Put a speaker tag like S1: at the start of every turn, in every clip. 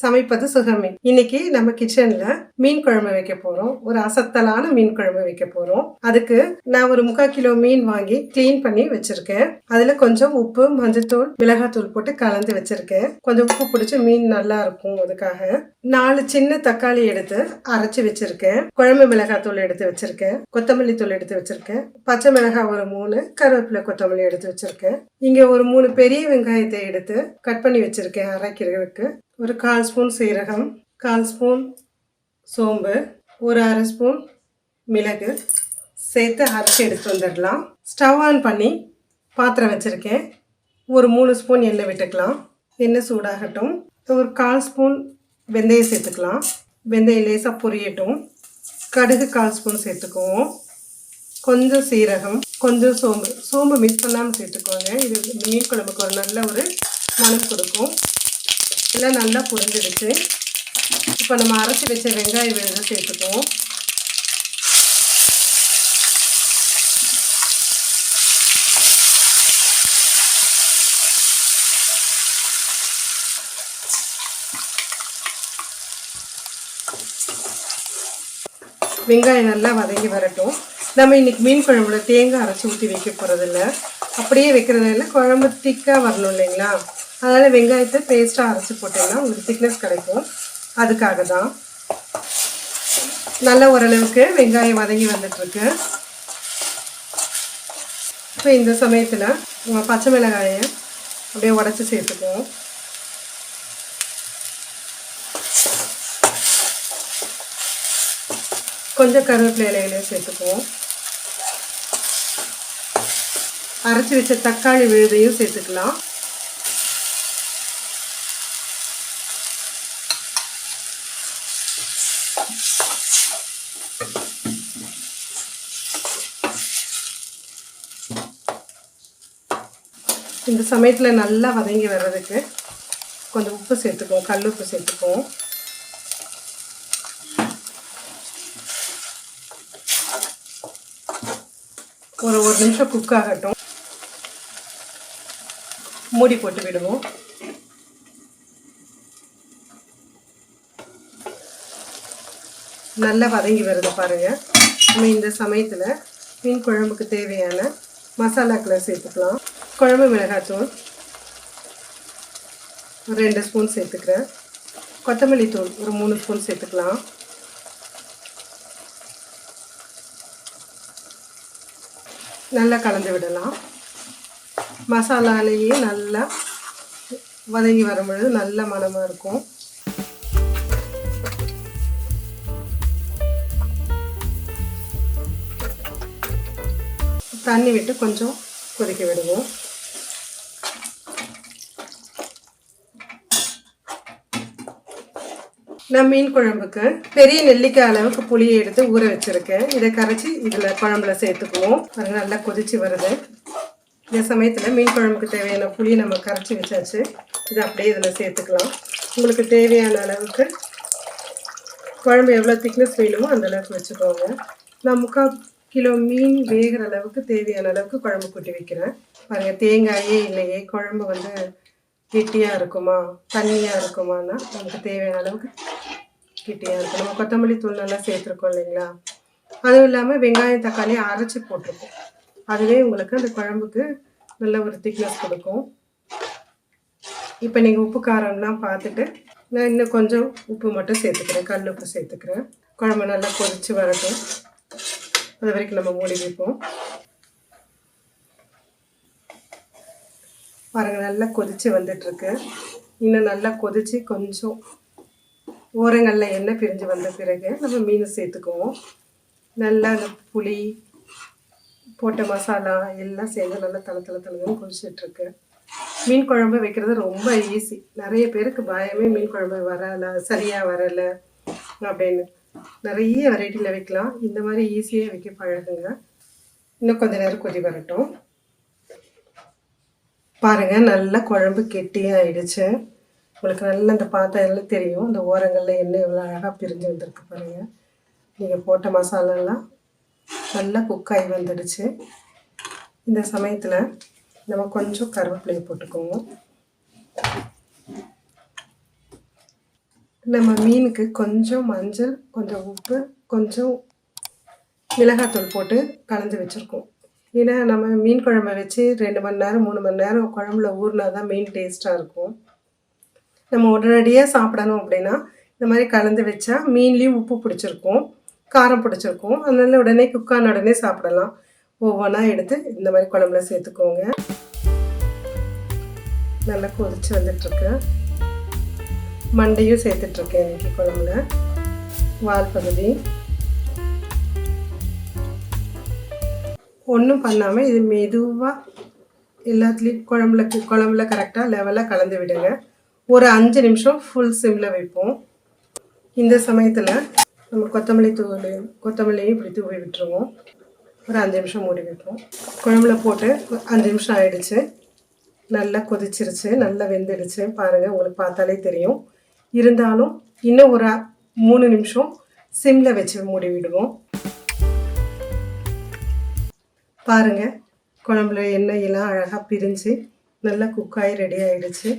S1: சமைப்பது சுகமி இன்னைக்கு நம்ம கிச்சன்ல மீன் குழம்பு வைக்க போறோம். ஒரு அசத்தலான மீன் குழம்பு வைக்க போறோம். அதுக்கு நான் ஒரு முக்கால் கிலோ மீன் வாங்கி க்ளீன் பண்ணி வச்சிருக்கேன். அதுல கொஞ்சம் உப்பு மஞ்சத்தூள் மிளகாத்தூள் போட்டு கலந்து வச்சிருக்கேன். கொஞ்சம் உப்பு பிடிச்சி மீன் நல்லா இருக்கும் அதுக்காக. நாலு சின்ன தக்காளி எடுத்து அரைச்சு வச்சிருக்கேன். குழம்பு மிளகாத்தூள் எடுத்து வச்சிருக்கேன். கொத்தமல்லி தூள் எடுத்து வச்சிருக்கேன். பச்சை மிளகாய் ஒரு மூணு கருவேப்பிலை கொத்தமல்லி எடுத்து வச்சிருக்கேன். இங்க ஒரு மூணு பெரிய வெங்காயத்தை எடுத்து கட் பண்ணி வச்சிருக்கேன் அரைக்கிறதுக்கு. ஒரு கால் ஸ்பூன் சீரகம் கால் ஸ்பூன் சோம்பு ஒரு அரை ஸ்பூன் மிளகு. சேர்த்து அரைச்சி எடுத்து வந்துடலாம். ஸ்டவ் ஆன் பண்ணி பாத்திரம் வச்சுருக்கேன். ஒரு மூணு ஸ்பூன் எண்ணெய் விட்டுக்கலாம். எண்ணெய் சூடாகட்டும். ஒரு கால் ஸ்பூன் வெந்தயம் சேர்த்துக்கலாம். வெந்தயம் லேசாக பொரியட்டும். கடுகு கால் ஸ்பூன் சேர்த்துக்குவோம். கொஞ்சம் சீரகம் கொஞ்சம் சோம்பு. சோம்பு மிக்ஸ் பண்ணாமல் சேர்த்துக்கோங்க. இது மீன் குழம்புக்கு ஒரு நல்ல ஒரு மனம் கொடுக்கும். எல்லாம் நல்லா புரிஞ்சிடுச்சு இப்போ நம்ம அரைச்சி வச்ச வெங்காய விழுத சேர்த்துக்குவோம். வெங்காயம் நல்லா வதங்கி வரட்டும். நம்ம இன்னைக்கு மீன் குழம்புல தேங்காய் அரைச்சி ஊற்றி வைக்க போகிறதில்ல அப்படியே வைக்கிறதுனால குழம்பு திக்காக வரணும் இல்லைங்களா? அதனால் வெங்காயத்தை பேஸ்ட்டாக அரைச்சி போட்டேன்னா உங்களுக்கு திக்னஸ் கிடைக்கும். அதுக்காக தான் நல்ல ஓரளவுக்கு வெங்காயம் வதங்கி வந்துட்டுருக்கு. இப்போ இந்த சமயத்தில் உங்கள் பச்சை மிளகாயை அப்படியே உடச்சி சேர்த்துக்குவோம். கொஞ்சம் கருவேப்பிலை இலையிலையும் சேர்த்துக்குவோம். அரைச்சி வச்ச தக்காளி விழுதையும் சேர்த்துக்கலாம். இந்த சமயத்தில் நல்லா வதங்கி வர்றதுக்கு கொஞ்சம் உப்பு சேர்த்துக்குவோம் கல் உப்பு சேர்த்துக்குவோம். ஒரு ஒரு நிமிஷம் குக் ஆகட்டும். மூடி போட்டு விடுவோம். நல்லா வதங்கி வருது பாருங்கள் நம்ம இந்த சமயத்தில் மீன் குழம்புக்கு தேவையான மசாலாக்களை சேர்த்துக்கலாம். குழம்பு மிளகாய்த்தூள் ஒரு ரெண்டு ஸ்பூன் சேர்த்துக்கிறேன். கொத்தமல்லி தூள் ஒரு மூணு ஸ்பூன் சேர்த்துக்கலாம். நல்லா கலந்து விடலாம். மசாலாலேயே நல்லா வதங்கி வரும்பொழுது நல்ல மணமாக இருக்கும். தண்ணி விட்டு கொஞ்சம் கொதிக்க விடுவோம். நான் மீன் குழம்புக்கு பெரிய நெல்லிக்காய் அளவுக்கு புளியை எடுத்து ஊற வச்சிருக்கேன். இதை கரைச்சி இதில் குழம்புல சேர்த்துக்குவோம். அது நல்லா கொதிச்சு வருது. இந்த சமயத்தில் மீன் குழம்புக்கு தேவையான புளியை நம்ம கரைச்சி வச்சாச்சு. இதை அப்படியே இதில் சேர்த்துக்கலாம். உங்களுக்கு தேவையான அளவுக்கு குழம்பு எவ்வளோ திக்னஸ் வேணுமோ அந்த அளவுக்கு வச்சுக்கோங்க. நான் முக்கால் கிலோ மீன் வேகிற அளவுக்கு தேவையான அளவுக்கு குழம்பு கூட்டி வைக்கிறேன். பாருங்கள் தேங்காயே இல்லையே குழம்பு வந்து கெட்டியாக இருக்குமா? தண்ணியாக இருக்குமான்னா நமக்கு தேவையான அளவுக்கு கெட்டியாக இருக்கும். நம்ம கொத்தமல்லி தூள் நல்லா சேர்த்துருக்கோம் இல்லைங்களா? அதுவும் இல்லாமல் வெங்காயம் தக்காளி அரைச்சி போட்டிருக்கோம். அதுவே உங்களுக்கு அந்த குழம்புக்கு நல்ல ஒரு திக்னஸ் கொடுக்கும். இப்போ நீங்கள் உப்பு காரம்லாம் பார்த்துட்டு நான் இன்னும் கொஞ்சம் உப்பு மட்டும் சேர்த்துக்கிறேன். கல் உப்பு சேர்த்துக்கிறேன். குழம்பு நல்லா கொதித்து வரட்டும். அது வரைக்கும் நம்ம மூடி வைப்போம். பாருங்க நல்லா கொதிச்சு வந்துட்டுருக்கு. இன்னும் நல்லா கொதிச்சு கொஞ்சம் ஓரங்களில் எண்ணெய் பிரிஞ்சு வந்த பிறகு நம்ம மீன் சேர்த்துக்குவோம். நல்லா அந்த புளி போட்ட மசாலா எல்லாம் சேர்ந்து நல்லா தலை தலை தலைன்னு கொதிச்சிட்ருக்கு மீன் குழம்பு வைக்கிறது ரொம்ப ஈஸி நிறைய பேருக்கு பயமே மீன் குழம்பு வரலை சரியாக வரலை அப்படின்னு. நிறைய வெரைட்டியில் வைக்கலாம். இந்த மாதிரி ஈஸியாக வைக்க பழகுங்க. இன்னும் கொஞ்ச நேரம் கொதி வரட்டும். பாருங்க நல்லா குழம்பு கெட்டியாகிடுச்சு உங்களுக்கு நல்லா இந்த பாத்திரம் எல்லாம் தெரியும். இந்த ஓரங்களில் எண்ணெய் எவ்வளோ அழகாக பிரிஞ்சு வந்திருக்கு பாருங்க. நீங்கள் போட்ட மசாலாலாம் நல்லா குக் ஆகி வந்துடுச்சு. இந்த சமயத்தில் நம்ம கொஞ்சம் கருவேப்பிலையை போட்டுக்கோங்க. நம்ம மீனுக்கு கொஞ்சம் மஞ்சள் கொஞ்சம் உப்பு கொஞ்சம் மிளகாத்தூள் போட்டு கலந்து வச்சுருக்கோம். ஏன்னா நம்ம மீன் குழம்பை வச்சு ரெண்டு மணி நேரம் மூணு மணி நேரம் குழம்புல ஊறினா தான் மீன் டேஸ்ட்டாக இருக்கும். நம்ம உடனடியாக சாப்பிடணும் அப்படின்னா இந்த மாதிரி கலந்து வச்சா மீன்லேயும் உப்பு பிடிச்சிருக்கும் காரம் பிடிச்சிருக்கும். அதனால உடனே குக்கான உடனே சாப்பிடலாம். ஒவ்வொன்றா எடுத்து இந்த மாதிரி குழம்புல சேர்த்துக்கோங்க. நல்லா கொதிச்சு வந்துட்டுருக்கு. மண்டையும் சேர்த்துட்ருக்கேன் இன்றைக்கி குழம்புல. வால் பகுதி. ஒன்றும் பண்ணாமல் இது மெதுவாக எல்லாத்துலேயும் குழம்புல குழம்புல கரெக்டாக லெவலாக கலந்து விடுங்க. ஒரு அஞ்சு நிமிஷம் ஃபுல் சிம்மில் வைப்போம். இந்த சமயத்தில் நம்ம கொத்தமல்லி தூள் கொத்தமல்லியும் இப்படி தூவி விட்டுருவோம். ஒரு அஞ்சு நிமிஷம் மூடி வைப்போம். குழம்புல போட்டு அஞ்சு நிமிஷம் ஆயிடுச்சு. நல்லா கொதிச்சிருச்சு நல்லா வெந்துடுச்சு. பாருங்கள் உங்களுக்கு பார்த்தாலே தெரியும். இருந்தாலும் இன்னும் ஒரு மூணு நிமிஷம் சிம்மில் வச்சு மூடி விடுவோம். பாருங்கள் குழம்புல எண்ணெய் எல்லாம் அழகாக பிரிஞ்சு நல்லா குக்காகி ரெடி ஆகிடுச்சு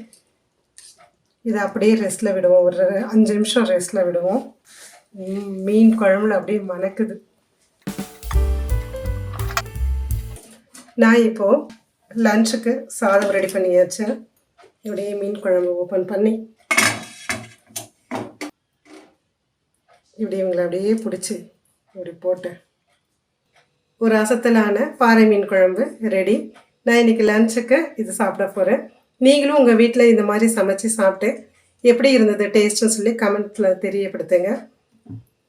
S1: இதை அப்படியே ரெஸ்ட்டில் விடுவோம். ஒரு அஞ்சு நிமிஷம் ரெஸ்ட்டில் விடுவோம். மீன் குழம்புல அப்படியே மணக்குது. நான் இப்போது லஞ்சுக்கு சாதம் ரெடி பண்ணியாச்சு. இப்படியே மீன் குழம்பு ஓப்பன் பண்ணி இப்படி இவங்களை அப்படியே பிடிச்சி இப்படி போட்டேன் ஒரு அசத்தலான பாறை மீன் குழம்பு ரெடி நான் இன்னைக்கு லஞ்சுக்கு இது சாப்பிட போகிறேன் நீங்களும் உங்கள் வீட்டில் இந்த மாதிரி சமைச்சு சாப்பிட்டு எப்படி இருந்தது டேஸ்ட்னு சொல்லி கமெண்ட்டில் தெரியப்படுத்துங்க.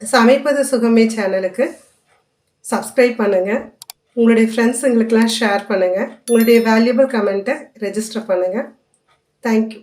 S1: சமைப்பது சுகமே சேனலுக்கு. சப்ஸ்கிரைப் பண்ணுங்கள் உங்களுடைய ஃப்ரெண்ட்ஸுங்களுக்கெல்லாம் ஷேர் பண்ணுங்கள் உங்களுடைய வேல்யூபிள் கமெண்ட்டை ரெஜிஸ்டர் பண்ணுங்கள் தேங்க்யூ